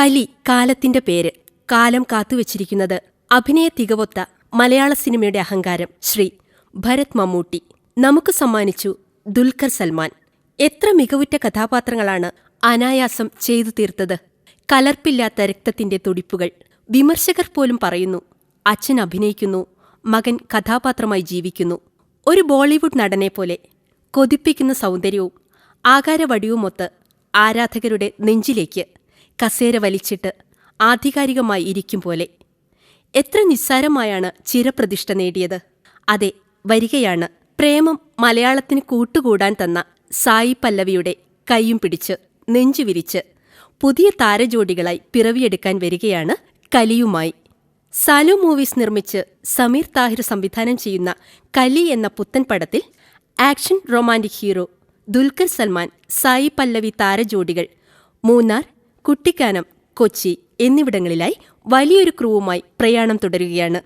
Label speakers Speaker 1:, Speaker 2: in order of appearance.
Speaker 1: കലി കാലത്തിന്റെ പേര്. കാലം കാത്തുവച്ചിരിക്കുന്നത് അഭിനയ തികവൊത്ത മലയാള സിനിമയുടെ അഹങ്കാരം. ശ്രീ ഭരത് മമ്മൂട്ടി. നമുക്ക് സമ്മാനിച്ചു ദുൽഖർ സൽമാൻ. എത്ര മികവുറ്റ കഥാപാത്രങ്ങളാണ് അനായാസം ചെയ്തു തീർത്തത്. കലർപ്പില്ലാത്ത രക്തത്തിന്റെ തുടിപ്പുകൾ. വിമർശകർ പോലും പറയുന്നു അച്ഛൻ അഭിനയിക്കുന്നു മകൻ കഥാപാത്രമായി ജീവിക്കുന്നു. ഒരു ബോളിവുഡ് നടനെ പോലെ കൊതിപ്പിക്കുന്ന സൗന്ദര്യവും ആകാരവടിവുമൊത്ത് ആരാധകരുടെ നെഞ്ചിലേക്ക് കസേര വലിച്ചിട്ട് ആധികാരികമായി ഇരിക്കും പോലെ. എത്ര നിസ്സാരമായാണ് ചിരപ്രതിഷ്ഠ നേടിയത്. അതെ വരികയാണ്. പ്രേമം മലയാളത്തിന് കൂട്ടുകൂടാൻ തന്ന സായി പല്ലവിയുടെ കൈയും പിടിച്ച് നെഞ്ചു വിരിച്ച് പുതിയ താരജോഡികളായി പിറവിയെടുക്കാൻ വരികയാണ് കലിയുമായി. സാലു മൂവീസ് നിർമ്മിച്ച് സമീർ താഹിർ സംവിധാനം ചെയ്യുന്ന കലി എന്ന പുത്തൻ പടത്തിൽ action romantic hero Dulquer Salmaan Sai Pallavi താരജോഡികൾ Munnar Kuttikkanam Kochi എന്നിവിടങ്ങളിലായി വലിയൊരു ക്രൂവുമായി പ്രയാണം തുടരുകയാണ്.